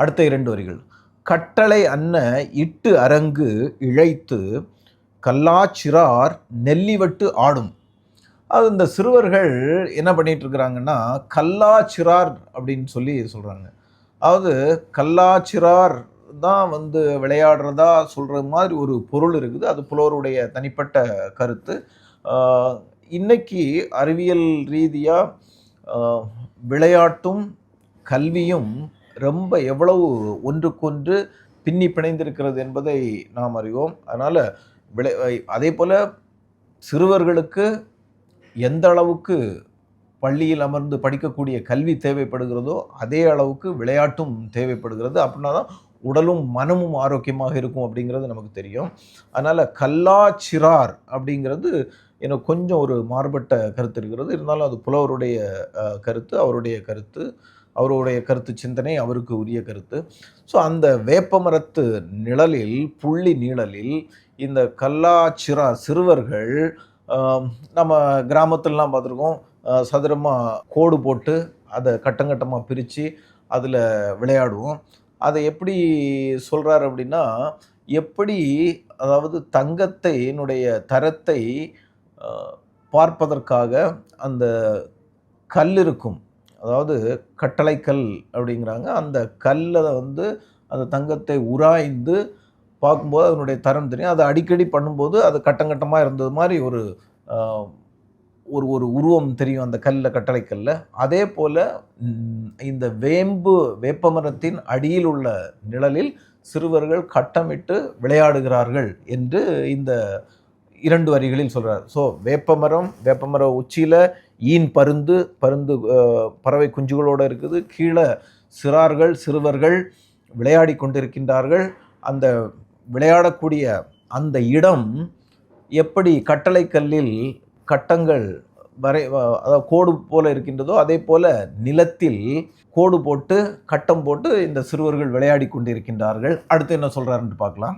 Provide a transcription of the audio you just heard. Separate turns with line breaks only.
அடுத்த இரண்டு வரிகள். கட்டளை அன்ன இட்டு அரங்கு இழைத்து கல்லாச்சிறார் நெல்லிவட்டு ஆடும். அது இந்த சிறுவர்கள் என்ன பண்ணிட்டு இருக்கிறாங்கன்னா கல்லாச்சிறார் அப்படின்னு சொல்லி சொல்கிறாங்க அதாவது கல்லாச்சிறார் தான் வந்து விளையாடுறதா சொல்கிற மாதிரி ஒரு பொருள் இருக்குது. அது புலவருடைய தனிப்பட்ட கருத்து. இன்னைக்கு அறிவியல் ரீதியாக விளையாட்டும் கல்வியும் ரொம்ப எவ்வளவு ஒன்றுக்கொன்று பின்னி பிணைந்திருக்கிறது என்பதை நாம் அறிவோம். அதனால் விளை அதே போல் சிறுவர்களுக்கு எந்த அளவுக்கு பள்ளியில் அமர்ந்து படிக்கக்கூடிய கல்வி தேவைப்படுகிறதோ அதே அளவுக்கு விளையாட்டும் தேவைப்படுகிறது. அப்படின்னா தான் உடலும் மனமும் ஆரோக்கியமாக இருக்கும் அப்படிங்கிறது நமக்கு தெரியும். அதனால் கல்லாச்சிறார் அப்படிங்கிறது எனக்கு கொஞ்சம் ஒரு மாறுபட்ட கருத்து இருக்கிறது. இருந்தாலும் அது புலவருடைய கருத்து அவருடைய கருத்து. அவருடைய கருத்து சிந்தனை அவருக்கு உரிய கருத்து. ஸோ அந்த வேப்பமரத்து நிழலில் புள்ளி நீழலில் இந்த கல்லாச்சிறா சிறுவர்கள் நம்ம கிராமத்துலலாம் பார்த்துருக்கோம் சதுரமாக கோடு போட்டு அதை கட்டங்கட்டமாக பிரித்து அதில் விளையாடுவோம். அதை எப்படி சொல்கிறார் அப்படின்னா எப்படி அதாவது தங்கத்தைனுடைய தரத்தை பார்ப்பதற்காக அந்த கல் இருக்கும். அதாவது கட்டளைக்கல் அப்படிங்கிறாங்க. அந்த கல்லை வந்து அந்த தங்கத்தை உராய்ந்து பார்க்கும்போது அதனுடைய தரம் தெரியும். அதை அடிக்கடி பண்ணும்போது அது கட்டங்கட்டமாக இருந்தது மாதிரி ஒரு ஒரு ஒரு உருவம் தெரியும் அந்த கல்லில் கட்டளைக்கல்ல. அதே போல் இந்த வேம்பு வேப்பமரத்தின் அடியில் உள்ள நிழலில் சிறுவர்கள் கட்டமிட்டு விளையாடுகிறார்கள் என்று இந்த இரண்டு வரிகளில் சொல்கிறார் ஸோ வேப்பமரம் வேப்பமர உச்சியில் ஈன் பருந்து பருந்து பறவை குஞ்சுகளோடு இருக்குது. கீழே சிறார்கள் சிறுவர்கள் விளையாடி கொண்டிருக்கின்றார்கள். அந்த விளையாடக்கூடிய அந்த இடம் எப்படி கட்டளைக்கல்லில் கட்டங்கள் வரை அதாவது கோடு போல இருக்கின்றதோ அதே போல் நிலத்தில் கோடு போட்டு கட்டம் போட்டு இந்த சிறுவர்கள் விளையாடி கொண்டிருக்கின்றார்கள். அடுத்து என்ன சொல்கிறாருன்ட்டு பார்க்கலாம்.